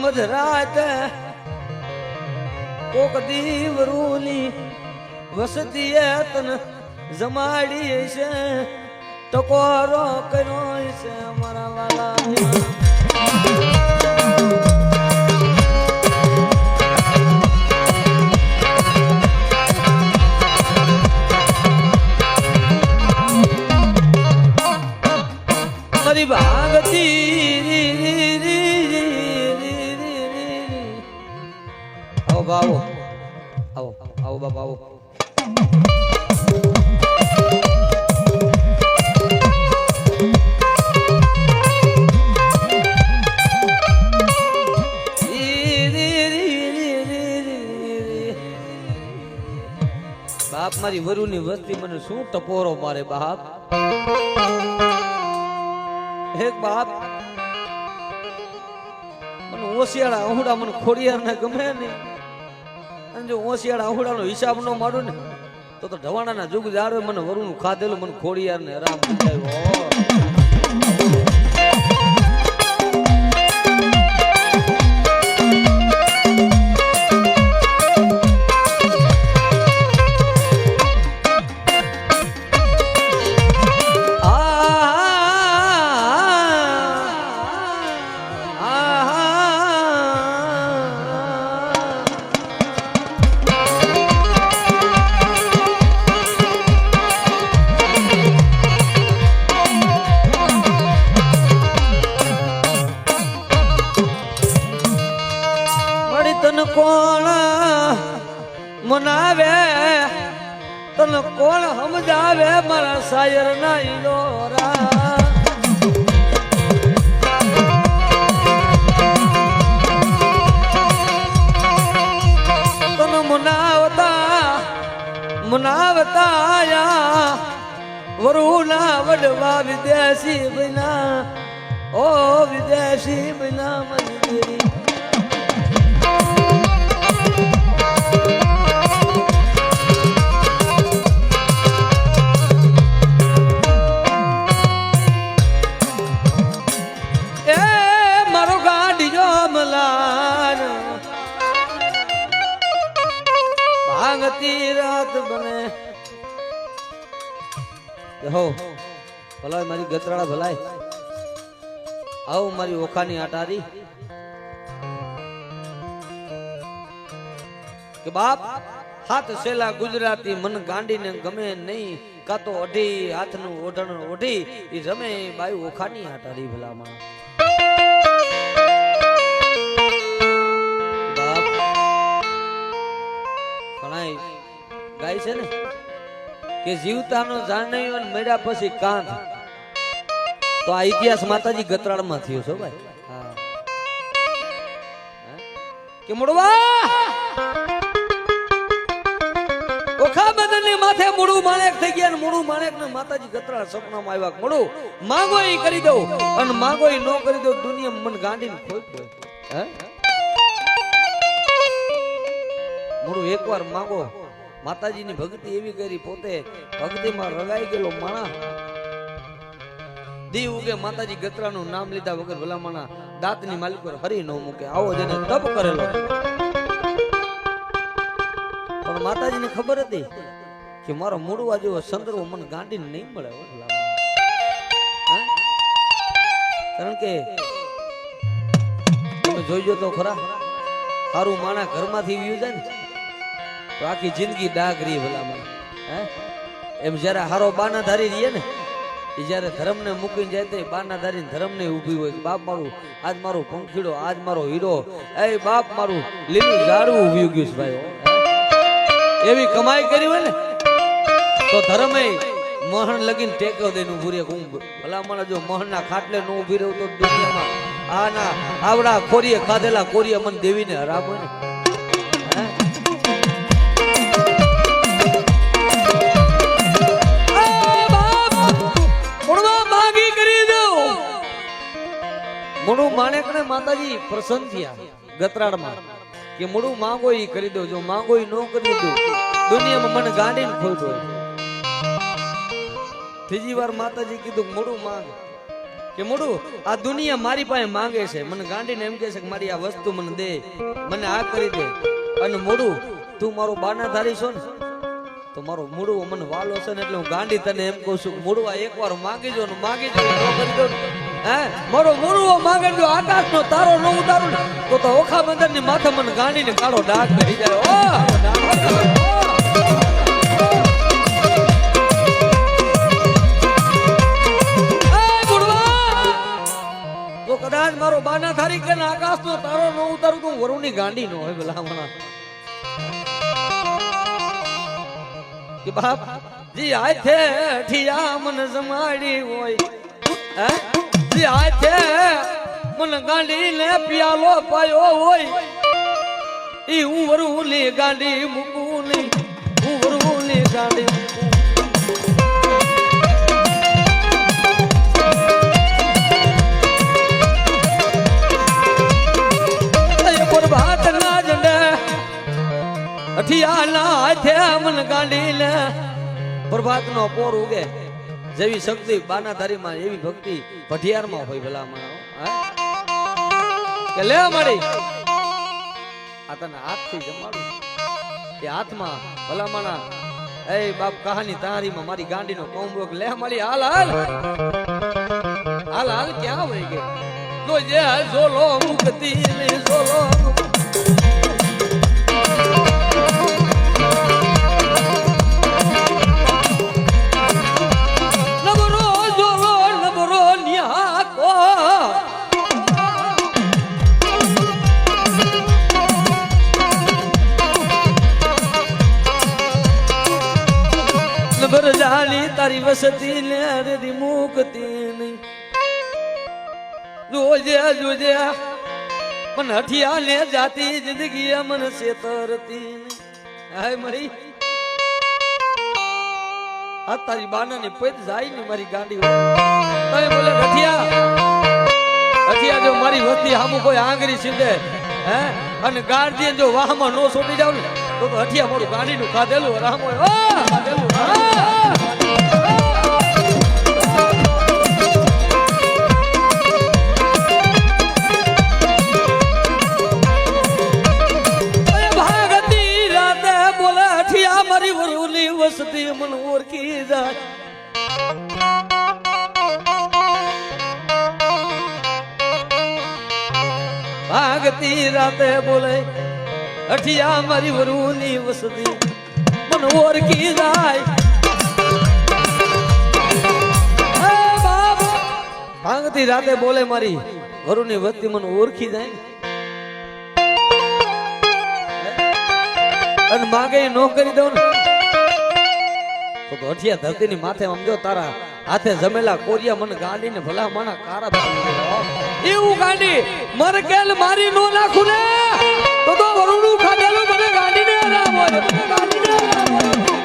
મધરાત કોક દીવરૂની વસતીએ તન જમાડી છે ટકોરો કર્યો છે મારા વાલા મારી વરુની વસ્તી મને શું ટપોરો મારે બાપ? હે બાપ, મને ઓશિયાળા અહુડા મને ખોડિયાર ને ગમે નહીં. અને જો ઓશિયાળા અહુડાનો હિસાબ ન મારું ને, તો તો ઢવાણાના જુગ જાળવે મને વરુનું ખાધેલું મને ખોડિયાર ને રામ સમજાવ્યો તન કોણ સમજાવે? મારા શાયર ના ઈલોરા તન મનાવતા મનાવતા આયા. વરુના વડવા વિદેશી બના ઓ વિદેશી બના હો, ભલાય મારી ગતરાળા ભલાય. આવ મારી ઓખાની આટારી. કે બાપ, હાથ સેલા ગુજરાતી, મન ગાંડીને ગમે નહીં કાતો અઢી હાથનું ઓઢણ ઓઢી, એ રમે બાઈ ઓખાની આટારી ભલામાં. બાપ ગાય છે ને? કે જીવતાનો જાણ્યો અને મળ્યા પછી કાંધ. તો આ ઇતિહાસ માતાજી ગતરાળમાં થયો છો ભાઈ? કે મુડવા! ઓખા બદનની માથે મૂળું માણેક થઈ ગયા ને મૂળું માણેક ને માતાજી ગતરાળ સપનામાં આવ્યા. મૂળું માંગો એ કરી દઉં અને માંગો એ નો કરી દઉં દુનિયા મન ગાંડીને ખોઈ દો. હે? મૂળું એકવાર માંગો. માતાજીની ભક્તિ એવી કરી પોતે ભક્તિમાં રગાઈ ગયેલો માણા દી ઉગે માતાજી ગતરાનું નામ લીધા વગર ભલામણા દાંતની માલિક પર હરી ન મૂકે. આવો જેને તપ કરેલો પણ માતાજીને ખબર હતી કે મારો મૂળવા જેવો સંદર્ભ મને ગાંડીને નહીં મળે કારણ કે જોઈજો તો ખરા સારું માણા ઘરમાંથી વ્યુ જાય ને. તો આખી જિંદગી ડાઘરી ભલામણ. હે? એમ જ્યારે હારો બાના ધારી રહીએ ને, એ જ્યારે ધર્મને મૂકીને જાય તો બાના ધારી ધર્મને ઊભી હોય બાપ મારું, આજ મારું પંખીડો, આજ મારો હીરો એ બાપ મારું, લીલું ઝાડવું ઊભી ગયું છે ભાઈ એવી કમાઈ કરી હોય ને, તો ધર્મે મહણ લગીને ટેકો દઈને ઊભું રે હું ભલામણ જો મહણના ખાટલે ન ઊભી રહ્યું તો દુનિયામાં આના આવડા કોરીએ ખાધેલા કોરીએ મને દેવીને હરાવો ને. પ્રસન્ન થયા ગતરાડમાં કે મોડું માંગો ઈ કરી દો, જો માંગો ઈ નો કરી દો, દુનિયામાં મને ગાંડીને ખોટો ત્રીજી વાર માતાજી કીધું મોડું માંગ. કે મોડું, આ દુનિયા મારી પાસે માંગે છે. મને ગાંડીને એમ કહે છે કે મારી આ વસ્તુ મને દે, મને આ કરી દે. અને મોડું, તું મારો બાનાધારી છો ને, તો મારો મૂળવો મને વાલો છે ને એટલે હું ગાંડી તને એમ કહું છું મૂળવા એકવાર માગી જો ને માગી જો કરી દો. હે? મારો મૂળવો માગે જો આકાશનો તારો ન ઉતારું ને, તો તો ઓખા બંદરની માથે મને ગાંડીને કાળો ડાઘ કરી જાય. ઓ કદાચ મારો બાના થારી કે આકાશ નો તારો ન ઉતારું તો હું વરુની ગાંડી નો હોય ભલામણા કે બાપ, જી હાથે ઠિયા મન જમાડી હોય. હે? જી હાથે મન ગાંડી ને પિયાલો પાયો હોય. ઈ હું વરુલી ગાંડી મૂકું નહીં હું વરુલી ગાંડી મૂકું એ પ્રભાત ના જંડે અઠિયા ના હાથે મન ગાંડી ને પ્રભાત નો પોર ઉગે. જેવી શક્તિ બાનાધારી માં એવી ભક્તિ ભઠિયારમાં હોય ભલા કે લે મળી આ તને હાથથી જમાડું. એ હાથમાં ભલા માણા એ બાપ કહાની તારી માં મારી ગાંડી નો કોમ્બો લે મળી હાલ હાલ. હાલ હાલ, ક્યાં હોય કે તો જે ઝોલો મુકતી ઝોલો મુકતી. જોજે જોજે પણ હઠિયા ને જાતી જિંદગી મન સેતરતી હાય મરી. આ તારી બાનાની પેત જાય ને મારી ગાંડી તમે બોલે રઠિયા રઠિયા જો મારી વસ્તી હામુ કોઈ આંગળી સીધે, હે? અને ગાર્ડિયન જો વાહમાં નો છોડી જાવ ને, તો તો હઠિયા મારું ગાંડીનું ખાધેલું રામ ભાગતી રાતે બોલે, અઠિયા મારી વરુની વસતી, મન ઓળખી જાય. ભાંગતી રાતે બોલે, મારી વરુની વસ્તી મને ઓળખી જાય. અને માગે નોકરી કરી દઉં ને તો ગઠિયા ધરતીની માથે સમજો તારા હાથે જમેલા કોરિયા મને ગાંડીને ભલા માણા કારા એવું ગાડી, મર કેલ મારી નો નાખું ને? તો તો વરુણું ખાધેલું મને ગાંડીને આરામ હોય ગાડી ને આરામ હોય.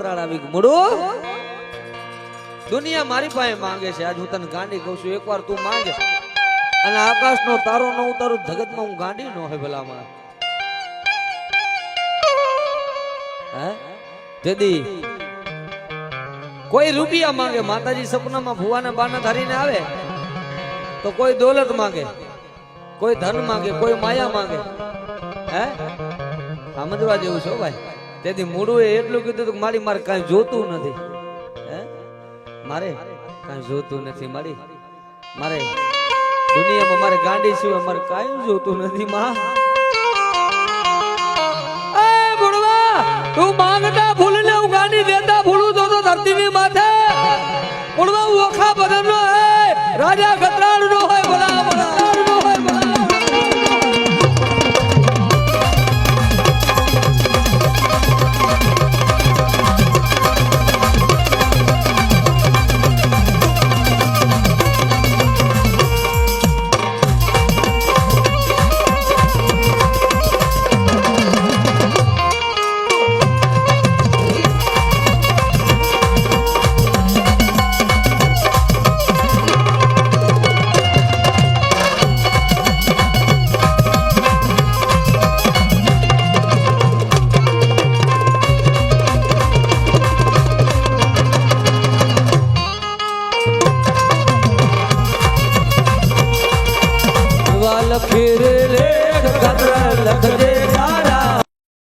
ને આવી ગયું દુનિયા મારી પાસે માંગે છે. આજ હું તને ગાંડી કહું છું. એકવાર તું માંગે. અને આકાશનો તારો ન ઉતારું, જગતમાં હું ગાંડી ન હોય ભલામણ. હે? તેદી કોઈ રૂપિયા માંગે, માતાજી સપનામાં ભુવાના બાના ધારીને આવે, તો કોઈ દોલત માંગે, કોઈ ધન માંગે, કોઈ માયા માંગે. હે? સમજવા જેવું છો ભાઈ. તેથી મૂળું એટલું કીધું કે મારી મારે કાંઈ જોતું નથી. મારે કાંઈ જોતું નથી મારી. મારે દુનિયામાં મારે ગાંડી સિવાય મારે કાંઈ જોતું નથી, માં. તું માંગતા ભૂલને હું ગાંડી દે